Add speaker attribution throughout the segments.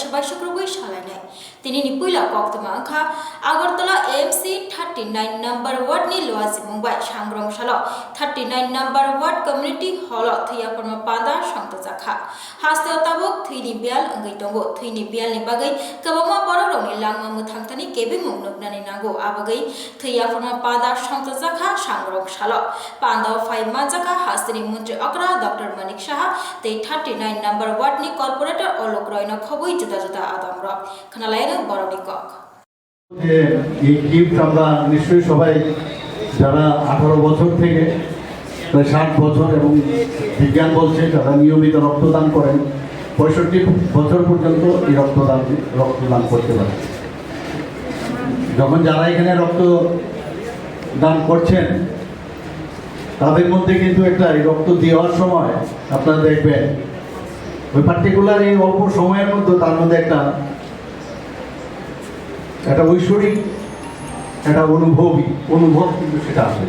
Speaker 1: Shabbat Shukra koktoma angkha agartala AMC 39 number ward ni loazi mumbai sangrong salo 39 number ward community hall thuya porma pada sangto jakha haste tabuk thuini bial angai tongo thuini bial ni bagai kabama borok ni langma muthangtani kebe mungnuknani nango abagai thuya porma pada sangto jakha sangrong salo panda fai majaka হাস্তিনি মন্ত্রী অকরা doctor Manik Saha তে thirty nine number ward নি corporator Alok রয়ন খবই জুদা জুদা আদম রক খানালাইন
Speaker 2: আমরা নিশ্চয়ই সবাই যারা আঠারো বছর থেকে, প্রায় ষাট বছর এবং বিজ্ঞান বলছে যারা নিয়মিত রক্তদান করেন, পঁয়ষট্টি বছর পর্যন্ত এই রক্তদান রক্তদান করতে পারে যখন যারা এখানে রক্ত দান করছেন, তাদের মধ্যে কিন্তু একটা রক্ত দেওয়ার সময় আপনারা দেখবেন, ওই পার্টিকুলার এই অল্প সময়ের মধ্যে তার মধ্যে একটা একটা ঐশ্বরিক একটা অনুভবী, অনুভব কিন্তু সেটা আসে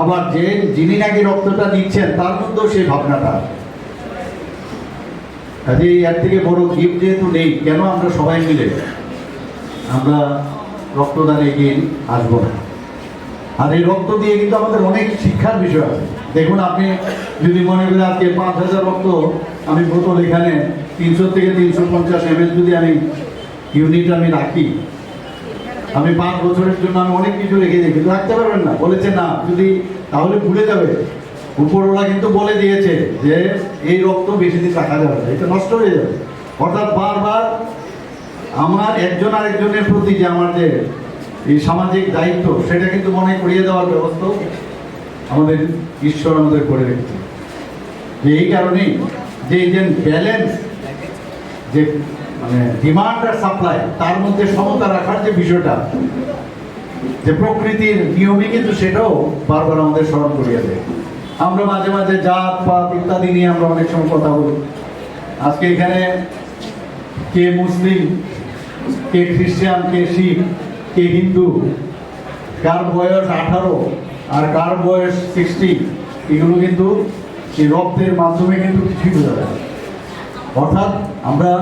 Speaker 2: আবার যে যিনি নাকি রক্তটা দিচ্ছেন, তার মধ্যেও সেই ভাবনাটা আসে কাজে এর থেকে বড় গিফট যেহেতু নেই, কেন আমরা সবাই মিলে আমরা রক্তদানে এগিয়ে আসব না? আর এই রক্ত দিয়ে কিন্তু আমাদের অনেক শিক্ষার বিষয় আছে। দেখুন, আপনি যদি মনে করেন আজকে পাঁচ হাজার রক্ত আমি বোতল এখানে তিনশো থেকে তিনশো পঞ্চাশ এম যদি আমি ইউনিট আমি রাখি আমি পাঁচ বছরের জন্য আমি অনেক কিছু রেখে দিই কিন্তু রাখতে পারবেন না। বলেছে না, যদি তাহলে ভুলে যাবে। উপরওয়ালা কিন্তু বলে দিয়েছে যে, এই রক্ত বেশি দিন রাখা যাবে না, এটা নষ্ট হয়ে যাবে। অর্থাৎ বারবার আমার একজন আরেকজনের প্রতি যে আমার যে এই সামাজিক দায়িত্ব, সেটা কিন্তু মনে করিয়ে দেওয়ার ব্যবস্থা আমাদের ঈশ্বর আমাদের করে রেখেছে যে এই কারণেই যে ব্যালেন্স, যে মানে ডিমান্ড আর সাপ্লাই তার মধ্যে সমতা রাখার যে বিষয়টা, যে প্রকৃতির নিয়মে কিন্তু সেটাও বারবার আমাদের স্মরণ করিয়ে দেয়। আমরা মাঝে মাঝে জাত, পাত ইত্যাদি নিয়ে আমরা অনেক সময় কথা বলি। আজকে এখানে কে মুসলিম, কে খ্রিস্টান, কে শিখ, কে হিন্দু, কার বয়স আঠারো আর কার বয়স সিক্সটি এগুলো কিন্তু এই রক্তের মাধ্যমে কিন্তু কিছুই বোঝা যায়। অর্থাৎ আমরা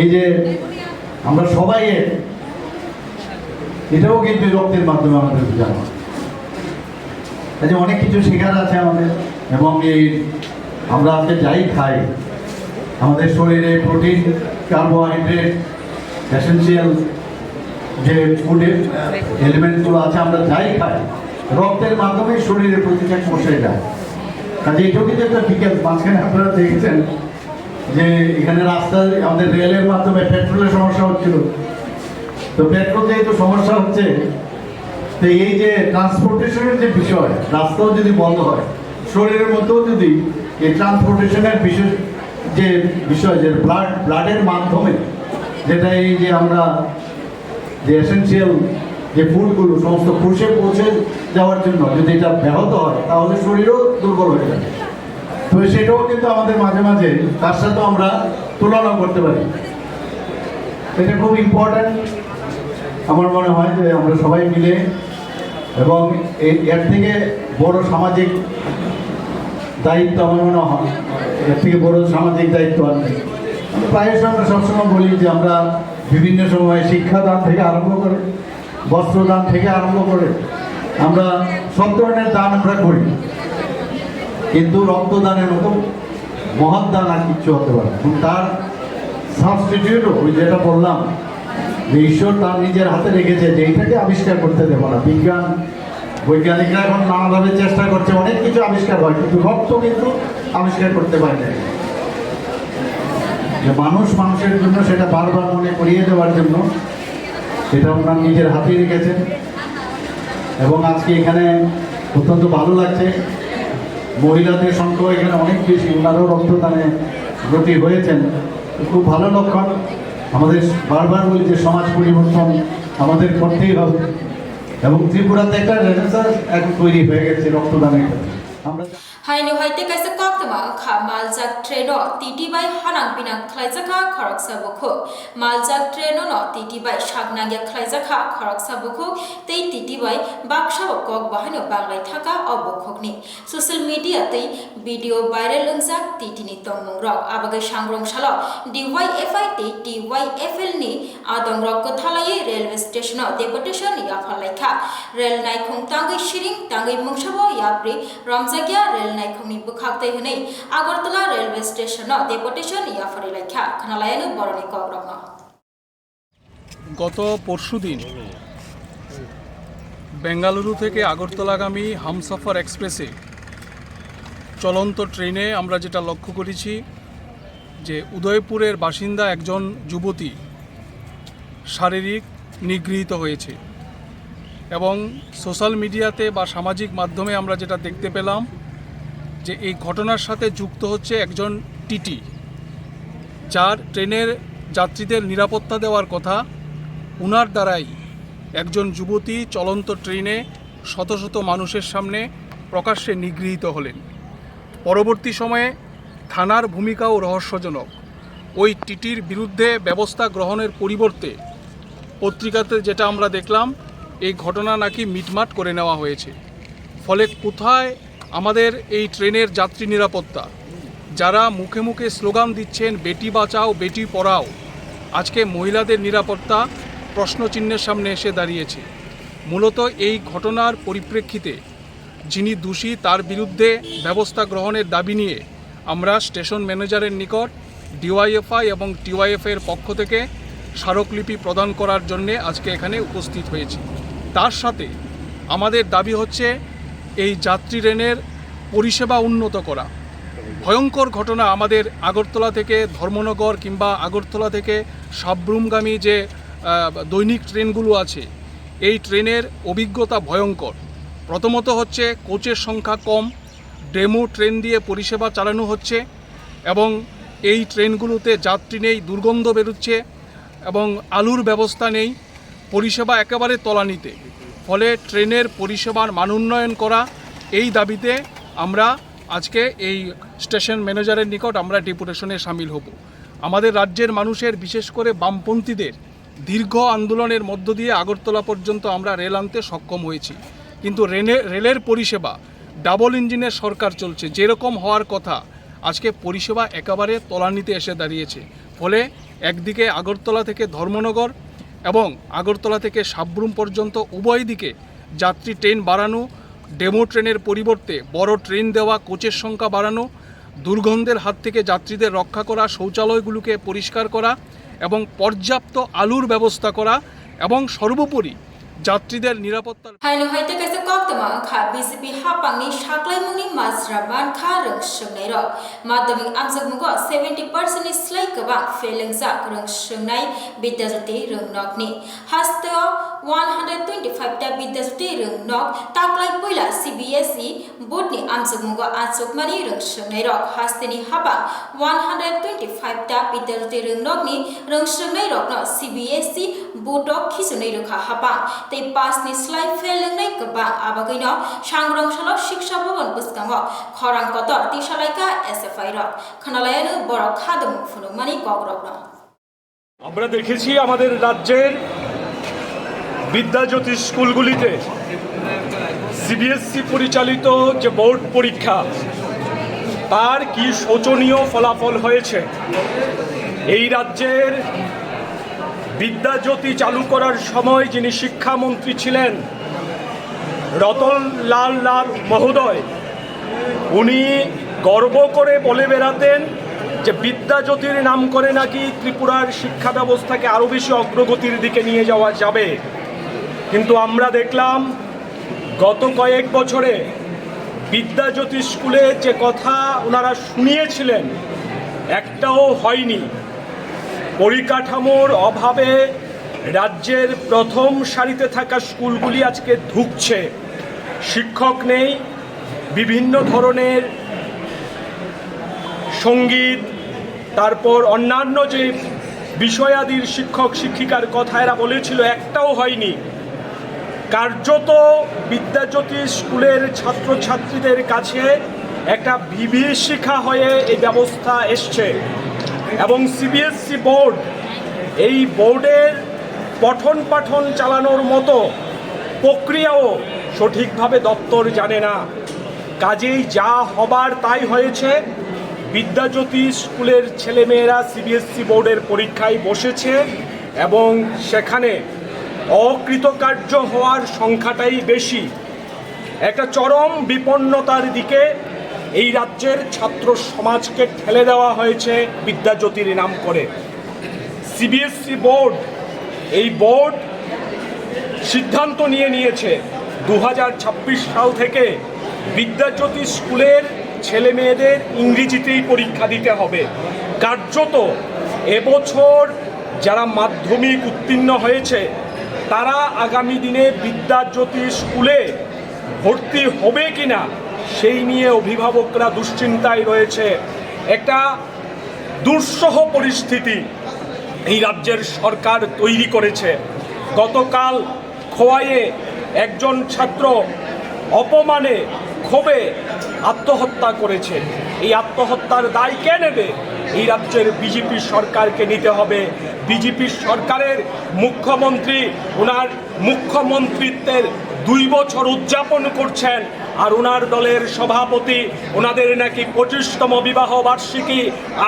Speaker 2: এই যে আমরা সবাই এটাও কিন্তু রক্তের মাধ্যমে আমাদের বোঝানো কাজে অনেক কিছু শেখার আছে আমাদের, এবং এই আমরা আজকে যাই খাই, আমাদের শরীরে প্রোটিন, কার্বোহাইড্রেট এসেন্সিয়াল যে ফুডের এলিমেন্টগুলো আছে, আমরা যাই খাই। রক্তের মাধ্যমে শরীরে প্রতিটা পৌঁছে যায়। কাজে এটাও কিন্তু একটা বিকেল মাঝখানে আপনারা দেখেছেন যে এখানে রাস্তায় আমাদের রেলের মাধ্যমে পেট্রোলের সমস্যা হচ্ছিল। তো পেট্রোল যেহেতু সমস্যা হচ্ছে, তো এই যে ট্রান্সপোর্টেশনের যে বিষয়, রাস্তাও যদি বন্ধ হয়, শরীরের মধ্যেও যদি এই ট্রান্সপোর্টেশনের বিশেষ যে বিষয়, যে ব্লাড ব্লাডের মাধ্যমে, যেটা এই যে আমরা যে এসেন্সিয়াল যে ফুডগুলো সমস্ত কোষে পৌঁছে যাওয়ার জন্য যদি এটা ব্যাহত হয়, তাহলে শরীরও দুর্বল হয়ে যাবে। তো সেটাও কিন্তু আমাদের মাঝে মাঝে, তার সাথেও আমরা তুলনা করতে পারি। এটা খুব ইম্পর্ট্যান্ট আমার মনে হয় যে আমরা সবাই মিলে এবং এর থেকে বড় সামাজিক দায়িত্ব আমার মনে হয়, এর থেকে বড় সামাজিক দায়িত্ব আর নেই। প্রায়শ আমরা সবসময় বলি যে আমরা বিভিন্ন সময় শিক্ষাদান থেকে আরম্ভ করে, বস্ত্রদান থেকে আরম্ভ করে, আমরা সব ধরনের দান আমরা করি। কিন্তু রক্তদানের মতো মহাদান আর কিচ্ছু হতে পারে তার সাবস্টিটিউটও ওই যেটা বললাম যে ঈশ্বর তার নিজের হাতে রেখেছে যে এইটাকে আবিষ্কার করতে দেবো না। বিজ্ঞান, বৈজ্ঞানিকরা এখন নানাভাবে চেষ্টা করছে, অনেক কিছু আবিষ্কার হয়, কিন্তু রক্ত কিন্তু আবিষ্কার করতে পারে না যে মানুষ মানুষের জন্য সেটা বারবার মনে করিয়ে দেওয়ার জন্য সেটা ওনার নিজের হাতে রেখেছেন এবং আজকে এখানে অত্যন্ত ভালো লাগছে। মহিলাদের সংখ্যা এখানে অনেক বেশি। ওনারও রক্তদানে গতি হয়েছেন। খুব ভালো লক্ষণ। আমাদের বারবার বলি যে সমাজ পরিবর্তন আমাদের করতেই হবে। এবং ত্রিপুরাতে একটা রেনেসার এখন তৈরি হয়ে গেছে রক্তদানের আমরা
Speaker 1: hainu haite kaisa koktama kha maljak treno titi bai hanang binang khlaijaka khorok sabukhu maljak treno no titi bai shagnangya khlaijaka khorok sabukhu tei titi bai bakshabo kok bahaino banglai thaka obukhokni social media tei video viral lungjak titi ni tongmung rok abagai sangrong salo DYFI tei DYFL ni adong rok kothalai railway station o deputation ya phalaikha rail naikhong tangai shiring tangai mungsabo yapri agartala railway station o deputation ya pharilaikha khanalayanu boroni kogrokno
Speaker 3: গত পরশুদিন বেঙ্গালুরু থেকে আগরতলাগামী হামসফর এক্সপ্রেসে চলন্ত ট্রেনে আমরা যেটা লক্ষ্য করেছি যে উদয়পুরের বাসিন্দা একজন যুবতী শারীরিক নিগৃহীত হয়েছে এবং সোশ্যাল মিডিয়াতে বা সামাজিক মাধ্যমে আমরা যেটা দেখতে পেলাম যে এই ঘটনার সাথে যুক্ত হচ্ছে একজন টিটি, যার ট্রেনের যাত্রীদের নিরাপত্তা দেওয়ার কথা উনার দ্বারাই একজন যুবতী চলন্ত ট্রেনে শত শত মানুষের সামনে প্রকাশ্যে নিগৃহীত হলেন। পরবর্তী সময়ে থানার ভূমিকাও রহস্যজনক। ওই টিটির বিরুদ্ধে ব্যবস্থা গ্রহণের পরিবর্তে পত্রিকাতে যেটা আমরা দেখলাম, এই ঘটনা নাকি মিটমাট করে নেওয়া হয়েছে। ফলে কোথায় আমাদের এই ট্রেনের যাত্রী নিরাপত্তা। যারা মুখে মুখে স্লোগান দিচ্ছেন, বেটি বাঁচাও, বেটি পড়াও। আজকে মহিলাদের নিরাপত্তা প্রশ্নচিহ্নের সামনে এসে দাঁড়িয়েছে। মূলত এই ঘটনার পরিপ্রেক্ষিতে যিনি দোষী, তার বিরুদ্ধে ব্যবস্থা গ্রহণের দাবি নিয়ে আমরা স্টেশন ম্যানেজারের নিকট, ডিওয়াইএফআই এবং টিওয়াইএফের পক্ষ থেকে স্মারকলিপি প্রদান করার জন্যে আজকে এখানে উপস্থিত হয়েছি। তার সাথে আমাদের দাবি হচ্ছে এই যাত্রী ট্রেনের পরিষেবা উন্নত করা। ভয়ঙ্কর ঘটনা আমাদের আগরতলা থেকে ধর্মনগর কিংবা আগরতলা থেকে সাবরুমগামী যে দৈনিক ট্রেনগুলো আছে, এই ট্রেনের অভিজ্ঞতা ভয়ঙ্কর। প্রথমত হচ্ছে কোচের সংখ্যা কম, ডেমো ট্রেন দিয়ে পরিষেবা চালানো হচ্ছে এবং এই ট্রেনগুলোতে যাত্রী নেই, দুর্গন্ধ বেরোচ্ছে এবং আলুর ব্যবস্থা নেই, পরিষেবা একেবারে তলানিতে। ফলে ট্রেনের পরিষেবার মান উন্নয়ন করা, এই দাবিতে আমরা আজকে এই স্টেশন ম্যানেজারের নিকট আমরা ডেপুটেশনে সামিল হব। আমাদের রাজ্যের মানুষের, বিশেষ করে বামপন্থীদের, দীর্ঘ আন্দোলনের মধ্য দিয়ে আগরতলা পর্যন্ত আমরা রেল আনতে সক্ষম হয়েছি। কিন্তু রেলের পরিষেবা, ডাবল ইঞ্জিনের সরকার চলছে। যেরকম হওয়ার কথা, আজকে পরিষেবা একেবারে তলানিতে এসে দাঁড়িয়েছে। ফলে একদিকে আগরতলা থেকে ধর্মনগর এবং আগরতলা থেকে সাবরুম পর্যন্ত উভয় দিকে যাত্রী ট্রেন বাড়ানো, ডেমো ট্রেনের পরিবর্তে বড় ট্রেন দেওয়া, কোচের সংখ্যা বাড়ানো, দুর্গন্ধের হাত থেকে যাত্রীদের রক্ষা করা, শৌচালয়গুলোকে পরিষ্কার করা এবং পর্যাপ্ত আলুর ব্যবস্থা করা এবং সর্বোপরি যাত্রীদের নিরাপত্তার
Speaker 1: hainu haite kaisa koktama kha bjp hapangni saklaimungni mazraban kha rungshngnai ro madhyamik amjakmugo 70% ni slai kaba felengjak rungshngnai bidyajati rungnokni hasteo 125 ta bidyajati rungnok taklai puila cbse board ni amjakmugo achukmani rungshngnai ro hasteni haba 125 ta bidyajati rungnokni rungshngnai rokno cbse board ok khisunai rokha haba tei pasni slai felengnai kaba abagaino sangrongshalo shiksha bhavan buskango khorang kotor tisalaika sfi rok khanalayanu borok khadam phunungmani kogrok no
Speaker 4: আমরা দেখেছি আমাদের রাজ্যের বিদ্যাজ্যোতি স্কুলগুলিতে CBSE পরিচালিত যে board পরীক্ষা, তার কি শোচনীয় ফলাফল হয়েছে? এই রাজ্যের বিদ্যাজ্যোতি চালু করার সময় যিনি শিক্ষামন্ত্রী ছিলেন, রতন লাল লাল মহোদয়, উনি গর্ব করে বলে বেড়াতেন যে বিদ্যাজ্যোতির নাম করে নাকি ত্রিপুরার শিক্ষা ব্যবস্থাকে আরও বেশি অগ্রগতির দিকে নিয়ে যাওয়া যাবে। কিন্তু আমরা দেখলাম গত কয়েক বছরে বিদ্যাজ্যোতি স্কুলে যে কথা ওনারা শুনিয়েছিলেন, একটাও হয়নি। পরিকাঠামোর অভাবে রাজ্যের প্রথম সারিতে থাকা স্কুলগুলি আজকে ধুঁকছে। শিক্ষক নেই, বিভিন্ন ধরনের সংগীত, তারপর অন্যান্য যে বিষয়াদির শিক্ষক শিক্ষিকার কথা এরা বলেছিল, একটাও হয়নি। কার্যত বিদ্যাজ্যোতি স্কুলের ছাত্রছাত্রীদের কাছে একটা বিভীষিকা হয়ে এই ব্যবস্থা এসছে। এবং সিবিএসসি বোর্ড এই বোর্ডের পঠন পাঠন চালানোর মতো প্রক্রিয়াও সঠিকভাবে দপ্তর জানে না। কাজেই যা হবার তাই হয়েছে। বিদ্যাজ্যোতি স্কুলের ছেলেমেয়েরা সিবিএসসি বোর্ডের পরীক্ষায় বসেছে এবং সেখানে অকৃতকার্য হওয়ার সংখ্যাটাই বেশি। একটা চরম বিপন্নতার দিকে এই রাজ্যের ছাত্র সমাজকে ঠেলে দেওয়া হয়েছে বিদ্যাজ্যোতির নাম করে। সিবিএসসি বোর্ড এই বোর্ড সিদ্ধান্ত নিয়ে নিয়েছে দু হাজার ছাব্বিশ সাল থেকে বিদ্যাজ্যোতি স্কুলের ছেলে মেয়েদের ইংরেজিতেই পরীক্ষা দিতে হবে। কার্যত এবছর যারা মাধ্যমিক উত্তীর্ণ হয়েছে তারা আগামী দিনে বিদ্যাজ্যোতি স্কুলে ভর্তি হবে কিনা সেই নিয়ে অভিভাবকরা দুশ্চিন্তায় রয়েছে। একটা দুঃসহ পরিস্থিতি এই রাজ্যের সরকার তৈরি করেছে। গতকাল খোয়াইয়ে একজন ছাত্র অপমানে ক্ষোভে আত্মহত্যা করেছে। এই আত্মহত্যার দায় কে নেবে? এই রাজ্যের বিজেপি সরকারকে নিতে হবে। বিজেপি সরকারের মুখ্যমন্ত্রী ওনার মুখ্যমন্ত্রিত্বের দুই বছর উদযাপন করছেন আর ওনার দলের সভাপতি ওনাদের নাকি পঁচিশতম বিবাহ বার্ষিকী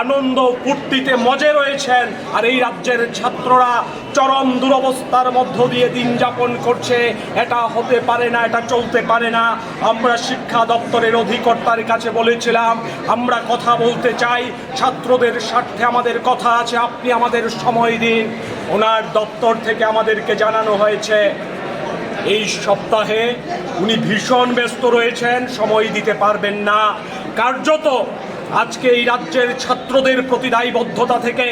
Speaker 4: আনন্দ ফুর্তিতে মজে রয়েছেন। আর এই রাজ্যের ছাত্ররা চরম দুরবস্থার মধ্য দিয়ে দিন যাপন করছে। এটা হতে পারে না, এটা চলতে পারে না। আমরা শিক্ষা দপ্তরের অধিকর্তার কাছে বলেছিলাম, আমরা কথা বলতে চাই। ছাত্রদের স্বার্থে আমাদের কথা আছে, আপনি আমাদের সময় দিন। ওনার দপ্তর থেকে আমাদেরকে জানানো হয়েছে এই সপ্তাহে উনি ভীষণ ব্যস্ত রয়েছেন, সময় দিতে পারবেন না। কার্যত আজকে এই রাজ্যের ছাত্রদের প্রতি দায়বদ্ধতা থেকে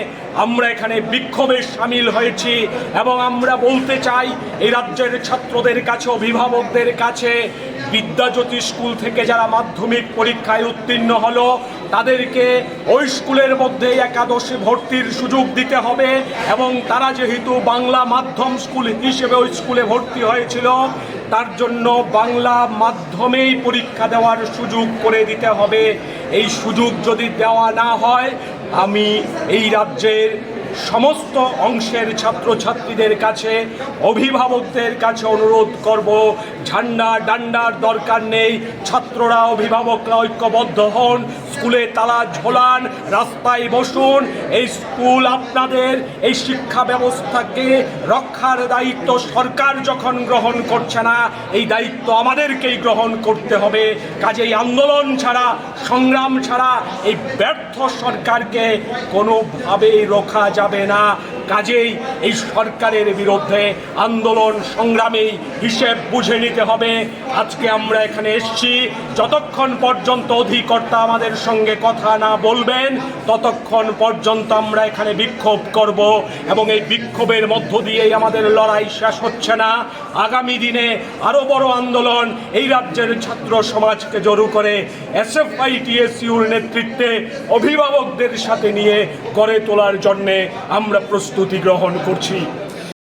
Speaker 4: আমরা এখানে বিক্ষোভে সামিল হয়েছি এবং আমরা বলতে চাই, এই রাজ্যের ছাত্রদের কাছে, অভিভাবকদের কাছে বিদ্যাজ্যোতি স্কুল থেকে যারা মাধ্যমিক পরীক্ষায় উত্তীর্ণ হলো, তাদেরকে ওই স্কুলের মধ্যে একাদশে ভর্তির সুযোগ দিতে হবে এবং তারা যেহেতু বাংলা মাধ্যম স্কুল হিসেবে ওই স্কুলে ভর্তি হয়েছিল, তার জন্য বাংলা মাধ্যমেই পরীক্ষা দেওয়ার সুযোগ করে দিতে হবে। এই সুযোগ যদি দেওয়া না হয়, আমি এই রাজ্যের সমস্ত অংশের ছাত্রছাত্রীদের কাছে, অভিভাবকদের কাছে অনুরোধ করব, ঝান্ডা ডান্ডার দরকার নেই, ছাত্ররা, অভিভাবকরা ঐক্যবদ্ধ হন, স্কুলে তালা ঝোলান, রাস্তায় বসুন, এই স্কুল আপনাদের, এই শিক্ষা ব্যবস্থাকে রক্ষার দায়িত্ব সরকার যখন গ্রহণ করছে না, এই দায়িত্ব আমাদেরকেই গ্রহণ করতে হবে। কাজেই আন্দোলন ছাড়া, সংগ্রাম ছাড়া এই ব্যর্থ সরকারকে কোনোভাবেই রক্ষা রোখা যাবে না। কাজেই এই সরকারের বিরুদ্ধে আন্দোলন সংগ্রামেই হিসেব বুঝে নিতে হবে। আজকে আমরা এখানে এসছি। যতক্ষণ পর্যন্ত অধিকর্তা আমাদের সঙ্গে কথা না বলবেন, ততক্ষণ পর্যন্ত আমরা এখানে বিক্ষোভ করব এবং এই বিক্ষোভের মধ্য দিয়েই আমাদের লড়াই শেষ হচ্ছে না। আগামী দিনে আরও বড় আন্দোলন এই রাজ্যের ছাত্র সমাজকে জড়ো করে এসএফআই টিএসইউর নেতৃত্বে অভিভাবকদের সাথে নিয়ে গড়ে তোলার জন্যে আমরা প্রস্তুতি গ্রহণ করছি।